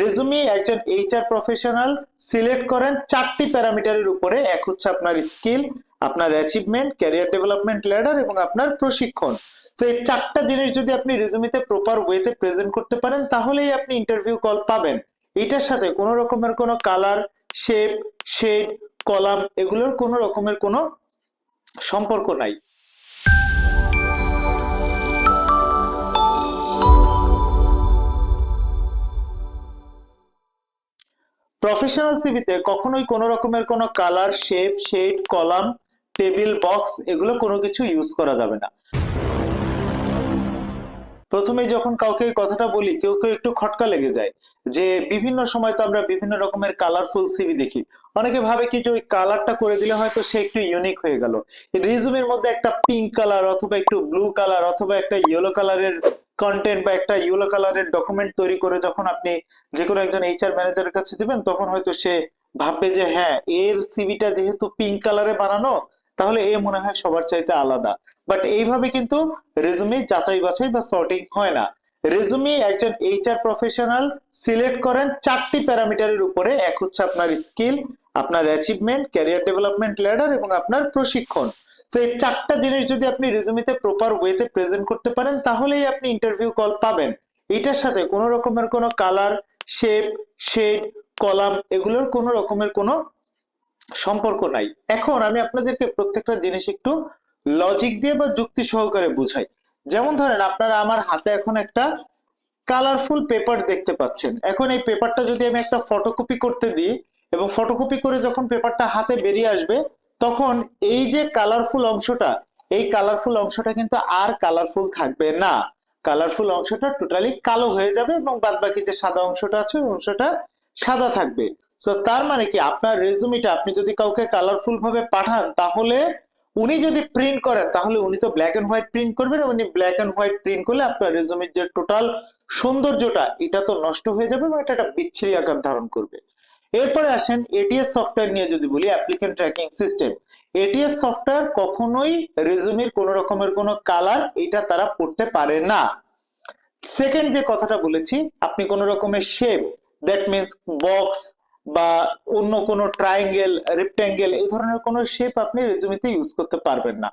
Resume একজন HR professional select করেন চারটি প্যারামিটারের উপরে। এক হচ্ছে আপনার স্কিল আপনার অ্যাচিভমেন্ট ক্যারিয়ার ডেভেলপমেন্ট ল্যাডার এবং আপনার প্রশিক্ষণ। তো এই চারটা জিনিস যদি আপনি রেজুমিতে প্রপার ওয়েতে প্রেজেন্ট করতে পারেন, তাহলেই আপনি ইন্টারভিউ কল পাবেন। এটার সাথে কোনো রকমের কোনো কালার শেপ শেড কলাম এগুলোর কোনো রকমের কোনো সম্পর্ক নাই। প্রফেশনাল সিভিতে কখনোই কোনো রকমের কোনো colour shape shade column table box এগুলো কোনো কিছু ইউজ করা যাবে না। প্রথমে যখন কাউকে কথাটা বলি, কেউ কেউ একটু খটকা লেগে যায় যে বিভিন্ন সময় তো আমরা বিভিন্ন রকমের কালারফুল সিভি দেখি। অনেকে ভাবে কি যে ওই কালারটা করে দিলে হয়তো সে একটু ইউনিক হয়ে গেল। রিজুমের মধ্যে একটা পিঙ্ক কালার অথবা একটু ব্লু কালার অথবা একটা ইয়েলো কালারের কন্টেন্ট বা একটা ইয়েলো কালারের ডকুমেন্ট তৈরি করে যখন আপনি যে কোনো একজন এইচআর ম্যানেজারের কাছে দিবেন, তখন হয়তো সে ভাববে যে হ্যাঁ এর সিভিটা যেহেতু পিঙ্ক কালারে বানানো, তাহলে এ মনে হয় সবার চাইতে আলাদা। বাট এইভাবে কিন্তু রেজুমি যাচাই বাছাই বা সর্টিং হয় না। রেজুমি একজন এইচআর প্রফেশনাল সিলেক্ট করেন চারটি প্যারামিটারের উপরে। এক হচ্ছে আপনার স্কিল আপনার অ্যাচিভমেন্ট ক্যারিয়ার ডেভেলপমেন্ট ল্যাডার এবং আপনার প্রশিক্ষণ। তো এই চারটা জিনিস যদি আপনি রেজুমিতে প্রপার ওয়েতে প্রেজেন্ট করতে পারেন, তাহলেই আপনি ইন্টারভিউ কল পাবেন। এটার সাথে কোনো রকমের কোনো কালার শেপ শেড কলাম এগুলোর কোনো রকমের কোনো সম্পর্ক নাই। এখন আমি আপনাদেরকে প্রত্যেকটা জিনিস একটু লজিক দিয়ে বা যুক্তি সহকারে বুঝাই। যেমন ধরেন, আপনারা আমার হাতে এখন একটা কালারফুল পেপার দেখতে পাচ্ছেন। এখন এই পেপারটা যদি আমি একটা ফটোকপি করতে দিই, এবং ফটোকপি করে যখন পেপারটা হাতে বেরিয়ে আসবে তখন এই যে কালারফুল অংশটা, এই কালারফুল অংশটা কিন্তু আর কালারফুল থাকবে না। কালারফুল অংশটা টোটালি কালো হয়ে যাবে এবং বাদ বাকি যে সাদা অংশটা আছে, ওই অংশটা সাদা থাকবে। সো তার মানে কি? আপনার রেজুমিটা আপনি যদি কাউকে কালারফুল ভাবে পাঠান, তাহলে উনি যদি প্রিন্ট করেন, তাহলে উনি তো ব্ল্যাক এন্ড হোয়াইট প্রিন্ট করবেন। উনি ব্ল্যাক এন্ড হোয়াইট প্রিন্ট করলে আপনার রেজুমির যে টোটাল সৌন্দর্যটা, এটা তো নষ্ট হয়ে যাবে এবং এটা একটা বিচ্ছিরি আকার ধারণ করবে। এরপরে আসেন এটিএস সফটওয়্যার নিয়ে যদি বলি applicant tracking system ATS software কখনোই রেজুমির কোনো রকমের কোনো কালার এটা তারা পড়তে পারে না। সেকেন্ড যে কথাটা বলেছি, আপনি কোনো রকমের শেপ দ্যাট মিনস বক্স বা অন্য কোনো ট্রায়াঙ্গেল রেক্ট্যাঙ্গেল এই ধরনের কোনো শেপ আপনি রেজুমিতে ইউজ করতে পারবেন না।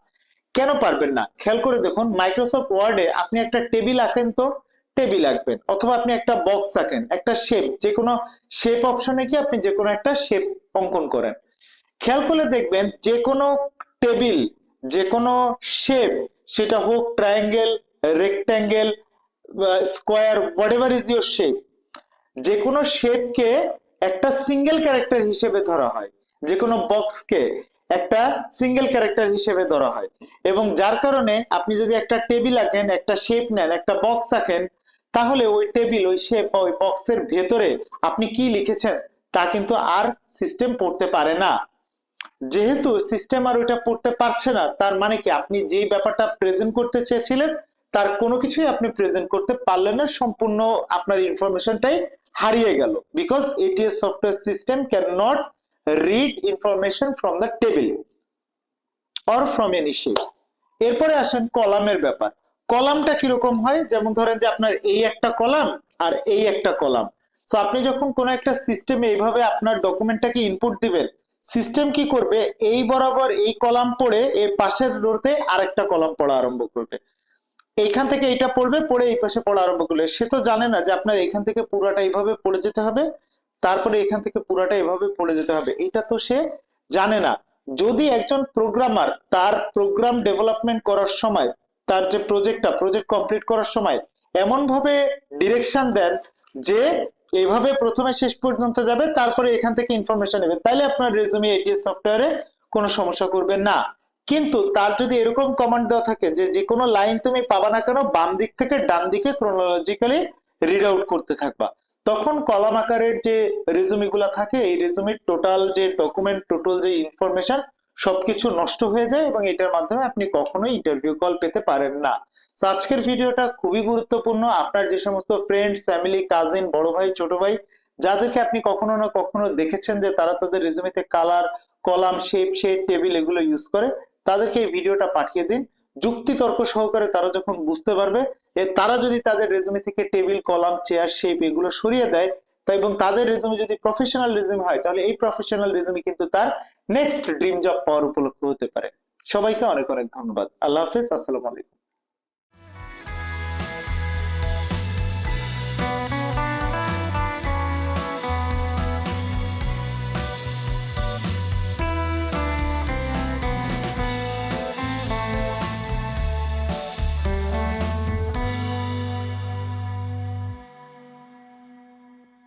কেন পারবেন না? খেয়াল করে দেখুন মাইক্রোসফট ওয়ার্ডে আপনি একটা টেবিল আঁকেন তো টেবিল আঁকবেন অথবা আপনি একটা বক্স আঁকেন, একটা শেপ যে কোনো শেপ অপশনে কি আপনি যে কোনো একটা শেপ অঙ্কন করেন। খেয়াল করলে দেখবেন যে কোনো টেবিল যে কোনো শেপ সেটা হোক triangle rectangle square whatever is your shape যে কোনো শেপকে একটা সিঙ্গেল ক্যারেক্টার হিসেবে ধরা হয় যে কোনো বক্সকে একটা সিঙ্গেল ক্যারেক্টার হিসেবে ধরা হয়। এবং যার কারণে আপনি যদি একটা টেবিল আঁকেন, একটা শেপ নেন, একটা বক্স আঁকেন তাহলে ওই টেবিল, ওই শেপ বা ওই বক্সের ভেতরে আপনি কি লিখেছেন? তা কিন্তু আর সিস্টেম পড়তে পারে না। যেহেতু সিস্টেম আর ওইটা পড়তে পারছে না, তার মানে কি আপনি যেই ব্যাপারটা প্রেজেন্ট করতে চেয়েছিলেন, তার কোনো কিছুই আপনি প্রেজেন্ট করতে পারলেন না, সম্পূর্ণ আপনার ইনফরমেশনটাই হারিয়ে গেল। Because ATS software system cannot read information from the table or from any shape এরপরে আসেন কলামের ব্যাপার। কলামটা কীরকম হয়? যেমন ধরেন যে আপনার এই একটা কলাম আর এই একটা কলাম। সো আপনি যখন কোনো একটা সিস্টেমে এইভাবে আপনার ডকুমেন্টটাকে ইনপুট দিবেন সিস্টেম কি করবে? এই বরাবর এই কলাম পড়ে এর পাশের রোতে আরেকটা কলাম পড়া আরম্ভ করবে। এইখান থেকে এটা পড়বে, পড়ে এই পাশে পড়া আরম্ভ করলে সে তো জানে না যে আপনার এখান থেকে পুরাটা এইভাবে পড়ে যেতে হবে, তারপরে এখান থেকে পুরাটা এভাবে পড়ে যেতে হবে। এটা তো সে জানে না। যদি একজন প্রোগ্রামার তার প্রোগ্রাম ডেভেলপমেন্ট করার সময় তার যে প্রজেক্টটা প্রজেক্ট কমপ্লিট করার সময় এমন ভাবে ডিরেকশন দেন যে এইভাবে প্রথমে শেষ পর্যন্ত যাবে, তারপরে এখান থেকে ইনফরমেশন নেবে। তাহলে আপনার রেজুমি এটিএস সফটওয়্যারে কোনো সমস্যা করবে না। কিন্তু তার যদি এরকম কমান্ড দেওয়া থাকে যে যে কোনো লাইন তুমি পাবা না কেন, বাম দিক থেকে ডান দিকে ক্রোনোলজিক্যালি রিড আউট করতে থাকবা। তখন কলাম আকারের যে রেজুমি গুলা থাকে, এই রেজুমির টোটাল যে ডকুমেন্ট টোটাল যে ইনফরমেশন সবকিছু নষ্ট হয়ে যায় এবং এটার মাধ্যমে আপনি কখনোই ইন্টারভিউ কল পেতে পারেন না। তো আজকের ভিডিওটা খুবই গুরুত্বপূর্ণ। আপনার যে সমস্ত ফ্রেন্ডস ফ্যামিলি কাজিন বড় ভাই, ছোট ভাই, যাদেরকে আপনি কখনো না কখনো দেখেছেন যে তারা তাদের রেজুমিতে colour column shape shape table এগুলো ইউজ করে, তাদেরকে এই ভিডিওটা পাঠিয়ে দিন। যুক্তি তর্ক সহকারে তারা যখন বুঝতে পারবে তারা যদি তাদের রেজুমি থেকে টেবিল কলাম চেয়ার শেপ এগুলো সরিয়ে দেয় তাই এবং তাদের রেজুমে যদি প্রফেশনাল রেজুমে হয়, তাহলে এই প্রফেশনাল রেজুমে কিন্তু তার নেক্সট ড্রিম জব পাওয়ার উপলক্ষ হতে পারে। সবাইকে অনেক অনেক ধন্যবাদ। আল্লাহ হাফেজ, আসসালামু আলাইকুম।